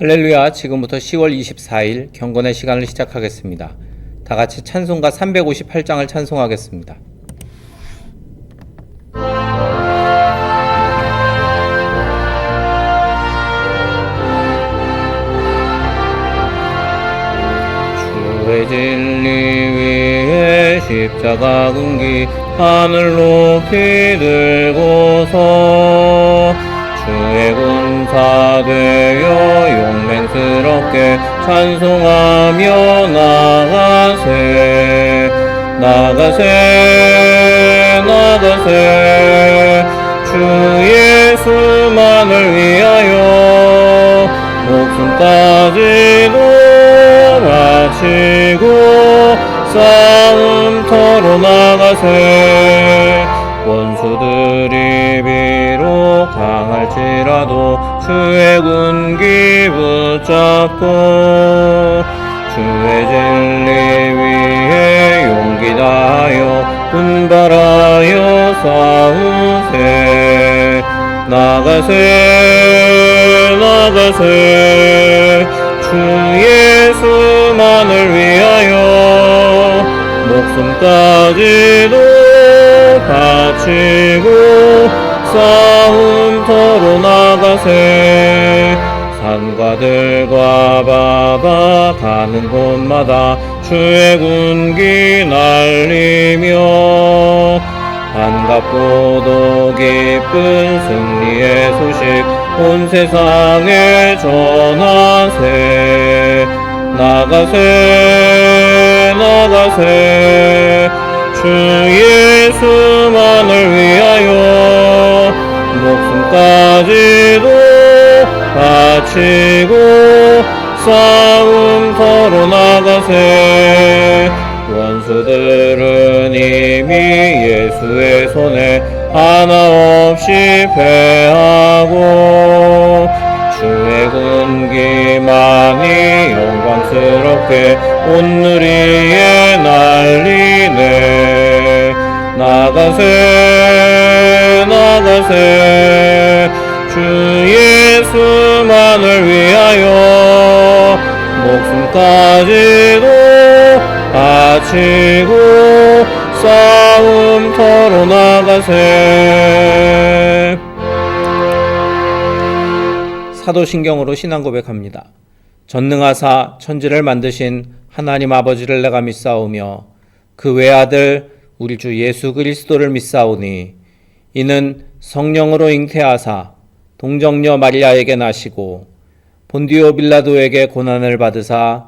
할렐루야, 지금부터 10월 24일 경건의 시간을 시작하겠습니다. 다 같이 찬송가 358장을 찬송하겠습니다. 주의 진리 위에 십자가 근기 하늘 높이 들고서 주의 군사 되어 용맹스럽게 찬송하며 나가세 나가세 나가세. 주 예수만을 위하여 목숨까지도 바치고 싸움터로 나가세. 원수들이 할지라도 주의 군기 붙잡고 주의 진리 위에 용기 다하여 분발하여 싸우세. 나가세 나가세. 주 예수만을 위하여 목숨까지도 바치고 나가세 산과들과 바다 가는 곳마다 주의 군기 날리며 반갑고도 기쁜 승리의 소식 온 세상에 전하세. 나가세 나가세. 주 예수 숨까지도 바치고 싸움터로 나가세. 원수들은 이미 예수의 손에 하나 없이 패하고 주의 군기만이 영광스럽게 온 누리에 날리네. 나가세 나가세 목숨까지도 바치고 싸움 터로 나가세 사도신경으로 신앙 고백합니다. 전능하사 천지를 만드신 하나님 아버지를 내가 믿사오며 그 외아들 우리 주 예수 그리스도를 믿사오니 이는 성령으로 잉태하사 동정녀 마리아에게 나시고 본디오 빌라도에게 고난을 받으사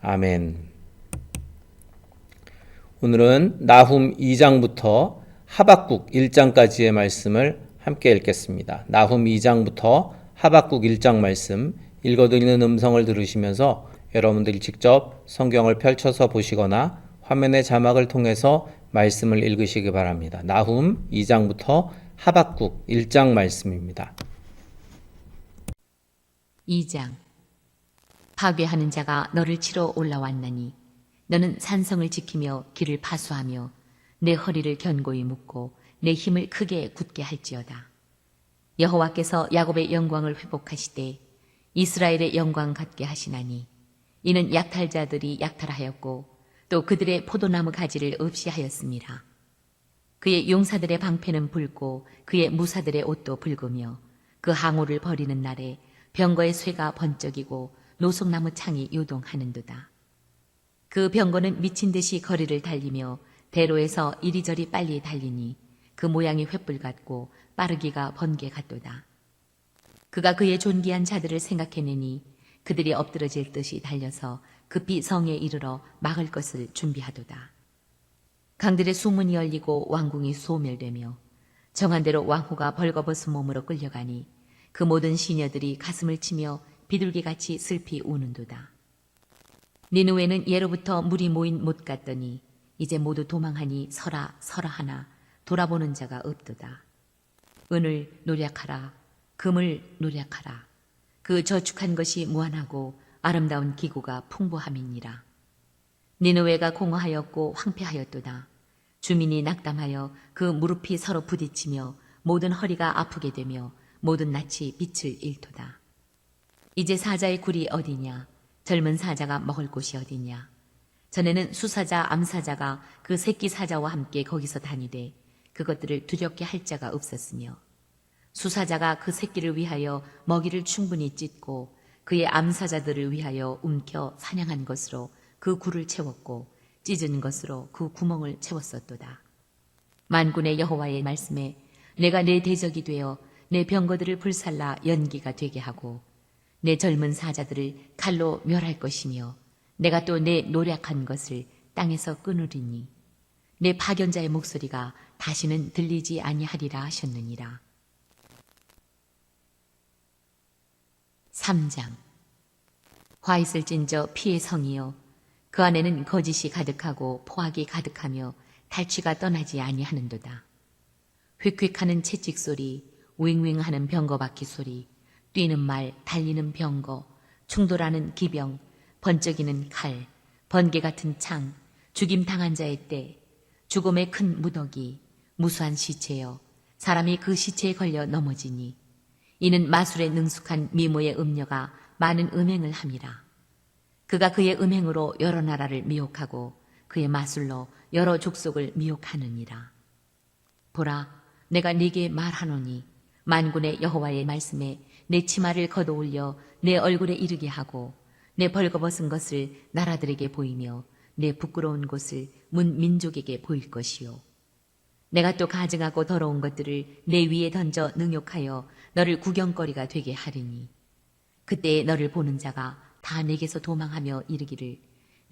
아멘. 오늘은 나훔 2장부터 하박국 1장까지의 말씀을 함께 읽겠습니다. 나훔 2장부터 하박국 1장 말씀 읽어드리는 음성을 들으시면서 여러분들이 직접 성경을 펼쳐서 보시거나 화면의 자막을 통해서 말씀을 읽으시기 바랍니다. 나훔 2장부터 하박국 1장 말씀입니다. 2장 파괴하는 자가 너를 치러 올라왔나니 너는 산성을 지키며 길을 파수하며 내 허리를 견고히 묶고 내 힘을 크게 굳게 할지어다. 여호와께서 야곱의 영광을 회복하시되 이스라엘의 영광 갖게 하시나니 이는 약탈자들이 약탈하였고 또 그들의 포도나무 가지를 없이 하였습니다. 그의 용사들의 방패는 붉고 그의 무사들의 옷도 붉으며 그 항우를 버리는 날에 병거의 쇠가 번쩍이고 노송나무 창이 요동하는도다. 그 병거는 미친 듯이 거리를 달리며 대로에서 이리저리 빨리 달리니 그 모양이 횃불 같고 빠르기가 번개 같도다. 그가 그의 존귀한 자들을 생각해내니 그들이 엎드러질 듯이 달려서 급히 성에 이르러 막을 것을 준비하도다. 강들의 수문이 열리고 왕궁이 소멸되며 정한 대로 왕후가 벌거벗은 몸으로 끌려가니 그 모든 시녀들이 가슴을 치며 비둘기같이 슬피 우는도다. 니누에는 예로부터 물이 모인 못 같더니 이제 모두 도망하니 서라 서라 하나 돌아보는 자가 없도다. 은을 노력하라 금을 노력하라 그 저축한 것이 무한하고 아름다운 기구가 풍부함이니라. 니누웨가 공허하였고 황폐하였도다. 주민이 낙담하여 그 무릎이 서로 부딪히며 모든 허리가 아프게 되며 모든 낯이 빛을 잃도다. 이제 사자의 굴이 어디냐? 젊은 사자가 먹을 곳이 어디냐? 전에는 수사자, 암사자가 그 새끼 사자와 함께 거기서 다니되 그것들을 두렵게 할 자가 없었으며 수사자가 그 새끼를 위하여 먹이를 충분히 찢고 그의 암사자들을 위하여 움켜 사냥한 것으로 그 굴을 채웠고 찢은 것으로 그 구멍을 채웠었도다. 만군의 여호와의 말씀에 내가 내 대적이 되어 내 병거들을 불살라 연기가 되게 하고 내 젊은 사자들을 칼로 멸할 것이며 내가 또 내 노력한 것을 땅에서 끊으리니 내 파견자의 목소리가 다시는 들리지 아니하리라 하셨느니라. 3장 화 있을 진저 피의 성이요 그 안에는 거짓이 가득하고 포악이 가득하며 탈취가 떠나지 아니하는도다. 휙휙하는 채찍 소리, 윙윙하는 병거 바퀴 소리, 뛰는 말, 달리는 병거, 충돌하는 기병, 번쩍이는 칼, 번개 같은 창, 죽임 당한 자의 때, 죽음의 큰 무더기, 무수한 시체여, 사람이 그 시체에 걸려 넘어지니, 이는 마술에 능숙한 미모의 음녀가 많은 음행을 함이라. 그가 그의 음행으로 여러 나라를 미혹하고 그의 마술로 여러 족속을 미혹하느니라. 보라, 내가 네게 말하노니 만군의 여호와의 말씀에 내 치마를 걷어올려 내 얼굴에 이르게 하고 내 벌거벗은 것을 나라들에게 보이며 내 부끄러운 곳을 문 민족에게 보일 것이요. 내가 또 가증하고 더러운 것들을 내 위에 던져 능욕하여 너를 구경거리가 되게 하리니 그때 너를 보는 자가 다 내게서 도망하며 이르기를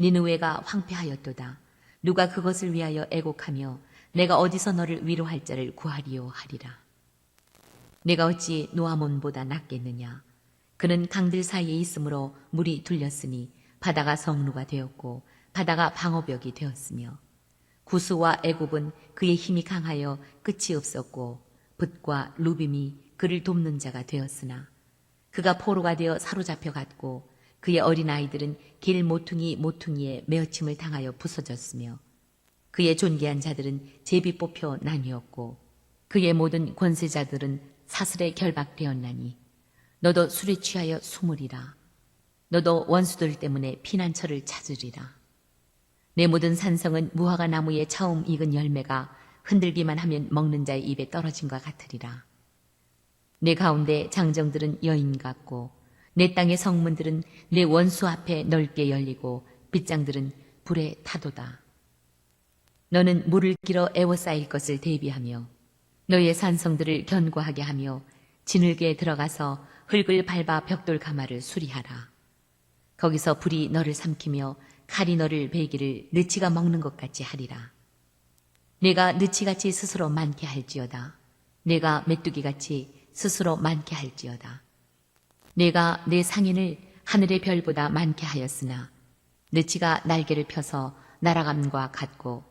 니느웨가 황폐하였도다. 누가 그것을 위하여 애곡하며 내가 어디서 너를 위로할 자를 구하리요 하리라. 내가 어찌 노아몬보다 낫겠느냐? 그는 강들 사이에 있으므로 물이 둘렸으니 바다가 성루가 되었고 바다가 방어벽이 되었으며 구스와 애굽은 그의 힘이 강하여 끝이 없었고 붓과 루빔이 그를 돕는 자가 되었으나 그가 포로가 되어 사로잡혀 갔고 그의 어린 아이들은 길 모퉁이 모퉁이에 메어침을 당하여 부서졌으며 그의 존귀한 자들은 제비 뽑혀 나뉘었고 그의 모든 권세자들은 사슬에 결박되었나니 너도 술에 취하여 숨으리라. 너도 원수들 때문에 피난처를 찾으리라. 내 모든 산성은 무화과 나무에 처음 익은 열매가 흔들기만 하면 먹는 자의 입에 떨어진 것 같으리라. 내 가운데 장정들은 여인 같고 내 땅의 성문들은 내 원수 앞에 넓게 열리고 빗장들은 불에 타도다. 너는 물을 길어 애워싸일 것을 대비하며 너의 산성들을 견고하게 하며 진흙에 들어가서 흙을 밟아 벽돌 가마를 수리하라. 거기서 불이 너를 삼키며 칼이 너를 베기를 느치가 먹는 것 같이 하리라. 내가 느치같이 스스로 많게 할지어다. 내가 메뚜기같이 스스로 많게 할지어다. 내가 내 상인을 하늘의 별보다 많게 하였으나 느치가 날개를 펴서 날아감과 같고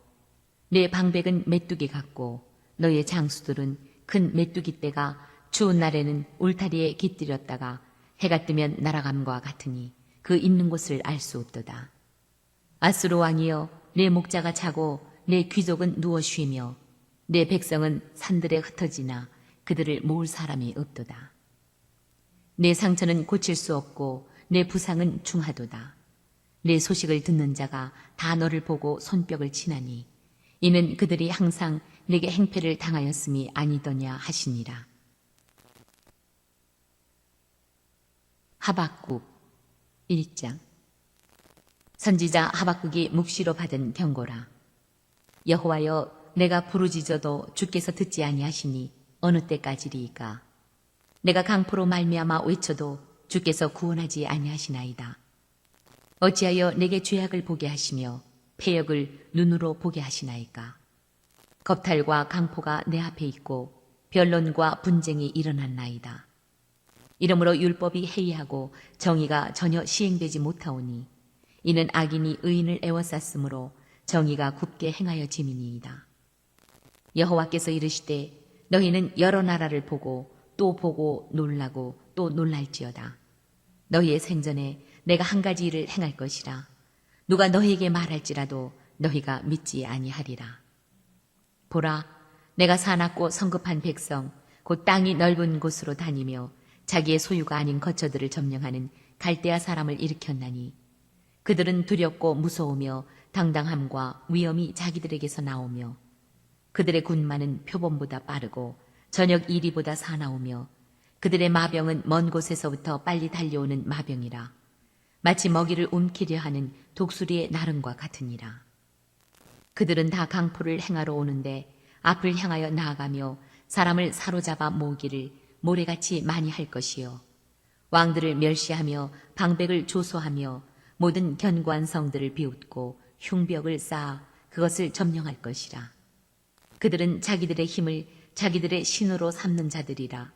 내 방백은 메뚜기 같고 너의 장수들은 큰 메뚜기 떼가 추운 날에는 울타리에 깃들였다가 해가 뜨면 날아감과 같으니 그 있는 곳을 알 수 없도다. 아수르 왕이여 내 목자가 자고 내 귀족은 누워 쉬며 내 백성은 산들에 흩어지나 그들을 모을 사람이 없도다. 내 상처는 고칠 수 없고 내 부상은 중하도다. 내 소식을 듣는 자가 다 너를 보고 손뼉을 치나니 이는 그들이 항상 내게 행패를 당하였음이 아니더냐 하시니라. 하박국 1장 선지자 하박국이 묵시로 받은 경고라. 여호와여 내가 부르짖어도 주께서 듣지 아니하시니 어느 때까지리이까 내가 강포로 말미암아 외쳐도 주께서 구원하지 아니하시나이다. 어찌하여 내게 죄악을 보게 하시며 폐역을 눈으로 보게 하시나이까. 겁탈과 강포가 내 앞에 있고 변론과 분쟁이 일어났나이다. 이러므로 율법이 해이하고 정의가 전혀 시행되지 못하오니 이는 악인이 의인을 애워쌌으므로 정의가 굽게 행하여 짐이니이다. 여호와께서 이르시되 너희는 여러 나라를 보고 또 보고 놀라고 또 놀랄지어다. 너희의 생전에 내가 한 가지 일을 행할 것이라. 누가 너희에게 말할지라도 너희가 믿지 아니하리라. 보라, 내가 사납고 성급한 백성, 곧 땅이 넓은 곳으로 다니며 자기의 소유가 아닌 거처들을 점령하는 갈대아 사람을 일으켰나니. 그들은 두렵고 무서우며 당당함과 위엄이 자기들에게서 나오며 그들의 군마는 표범보다 빠르고 저녁 이리보다 사나우며 그들의 마병은 먼 곳에서부터 빨리 달려오는 마병이라. 마치 먹이를 움키려 하는 독수리의 나름과 같으니라 그들은 다 강포를 행하러 오는데 앞을 향하여 나아가며 사람을 사로잡아 모으기를 모래같이 많이 할 것이요. 왕들을 멸시하며 방백을 조소하며 모든 견고한 성들을 비웃고 흉벽을 쌓아 그것을 점령할 것이라. 그들은 자기들의 힘을 자기들의 신으로 삼는 자들이라.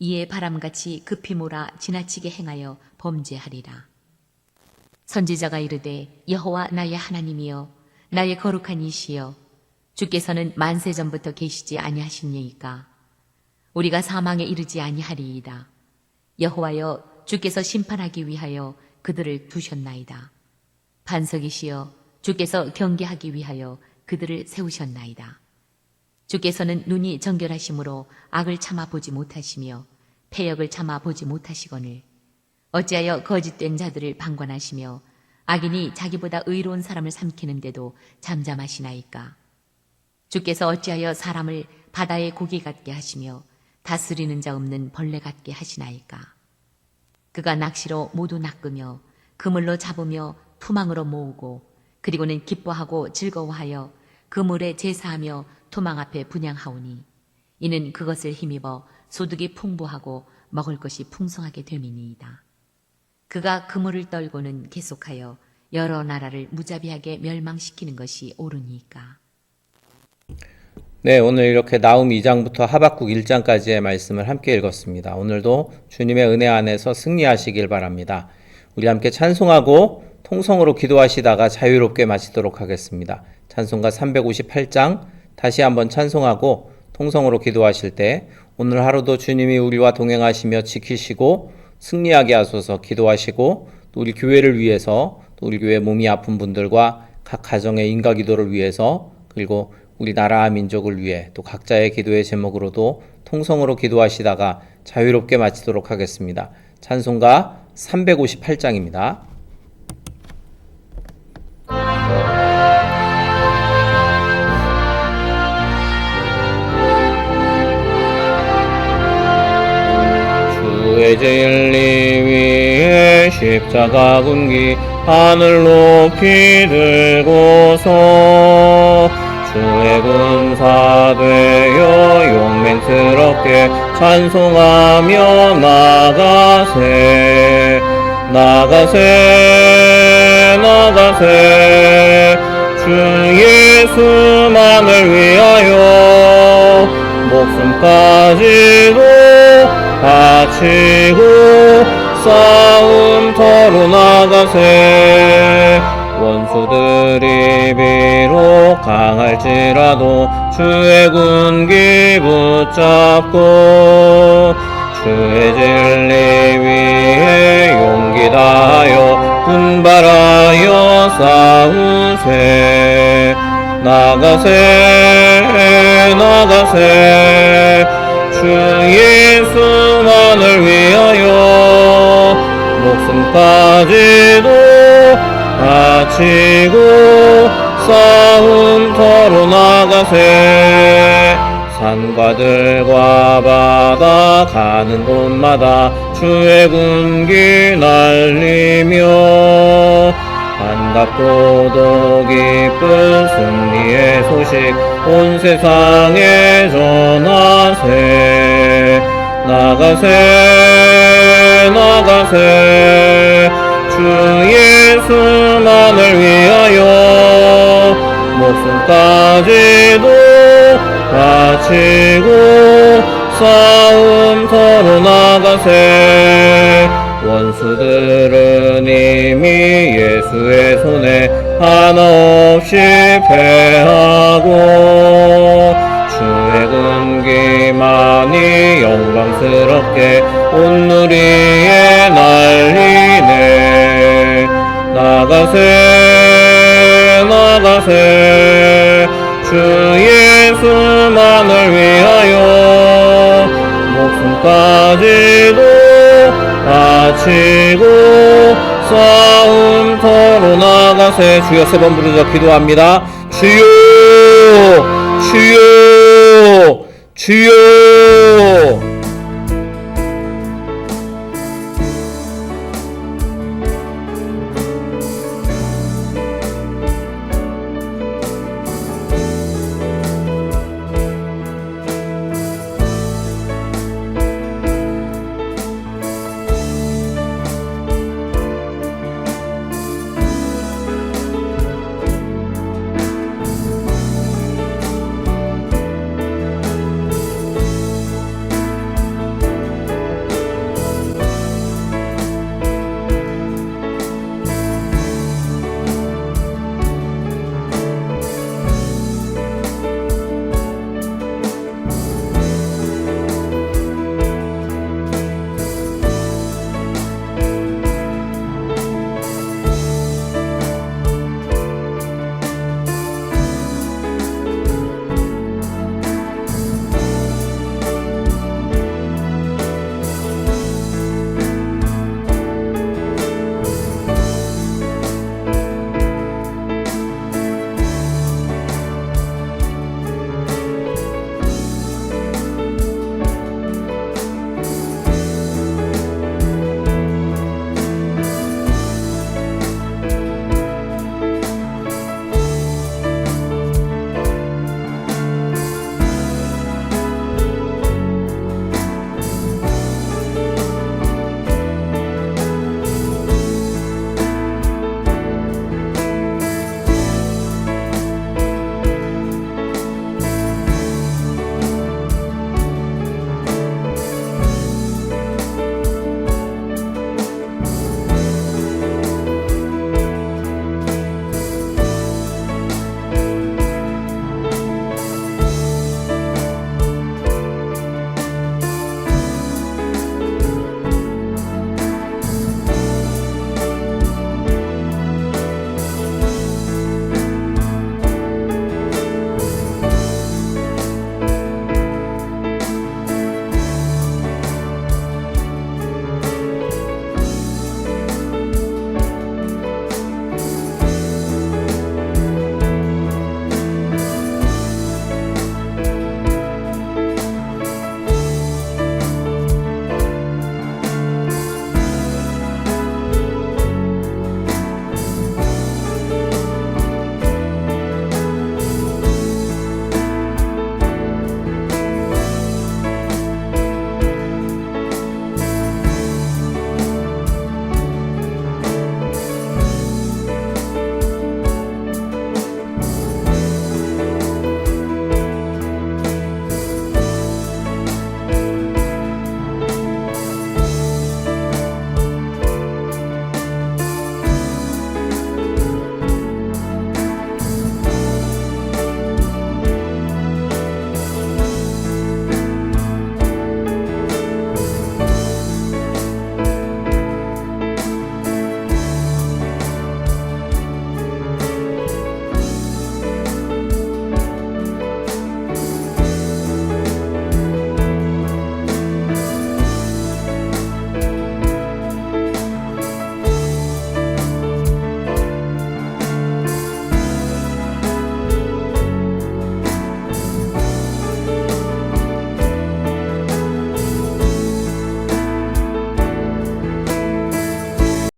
이에 바람같이 급히 몰아 지나치게 행하여 범죄하리라. 선지자가 이르되 여호와 나의 하나님이여 나의 거룩한 이시여 주께서는 만세 전부터 계시지 아니하시니이까? 우리가 사망에 이르지 아니하리이다. 여호와여 주께서 심판하기 위하여 그들을 두셨나이다. 반석이시여 주께서 경계하기 위하여 그들을 세우셨나이다. 주께서는 눈이 정결하심으로 악을 참아 보지 못하시며 패역을 참아 보지 못하시거늘 어찌하여 거짓된 자들을 방관하시며 악인이 자기보다 의로운 사람을 삼키는데도 잠잠하시나이까 주께서 어찌하여 사람을 바다의 고기 같게 하시며 다스리는 자 없는 벌레 같게 하시나이까 그가 낚시로 모두 낚으며 그물로 잡으며 투망으로 모으고 그리고는 기뻐하고 즐거워하여 그물에 제사하며 투망 앞에 분양하오니 이는 그것을 힘입어 소득이 풍부하고 먹을 것이 풍성하게 됨이니이다. 그가 그물을 떨고는 계속하여 여러 나라를 무자비하게 멸망시키는 것이 옳으니까. 네, 오늘 이렇게 나움 2장부터 하박국 1장까지의 말씀을 함께 읽었습니다. 오늘도 주님의 은혜 안에서 승리하시길 바랍니다. 우리 함께 찬송하고 통성으로 기도하시다가 자유롭게 마치도록 하겠습니다. 찬송가 358장 다시 한번 찬송하고 통성으로 기도하실 때 오늘 하루도 주님이 우리와 동행하시며 지키시고 승리하게 하소서 기도하시고 또 우리 교회를 위해서 또 우리 교회 몸이 아픈 분들과 각 가정의 인가 기도를 위해서 그리고 우리나라 민족을 위해 또 각자의 기도의 제목으로도 통성으로 기도하시다가 자유롭게 마치도록 하겠습니다. 찬송가 358장입니다. 진리 위에 십자가 군기 하늘 높이 들고서 주의 군사 되어 용맹스럽게 찬송하며 나가세 나가세 나가세. 주 예수만을 위하여 목숨까지도 바치고 싸움터로 나가세. 원수들이 비록 강할지라도 주의 군기 붙잡고 주의 진리 위에 용기 다하여 분발하여 싸우세. 나가세 나가세 주 예수만을 위하여 목숨까지도 바치고 싸움터로 나가세. 산과 들과 바다 가는 곳마다 주의 군기 날리며 반갑고도 기쁜 승리의 소식 온 세상에 전하세. 나가세 나가세. 주 예수만을 위하여 목숨까지도 바치고 싸움 터로 나가세 원수들은 이미 예수의 손에 하나 없이 패하고 주의 군기만이 영광스럽게 온 누리에 날리네. 나가세 나가세. 주 예수만을 위하여 목숨까지도 바치고 싸움터로 나가세 주여 세 번 부르짖어 기도합니다. 주여 주여 주여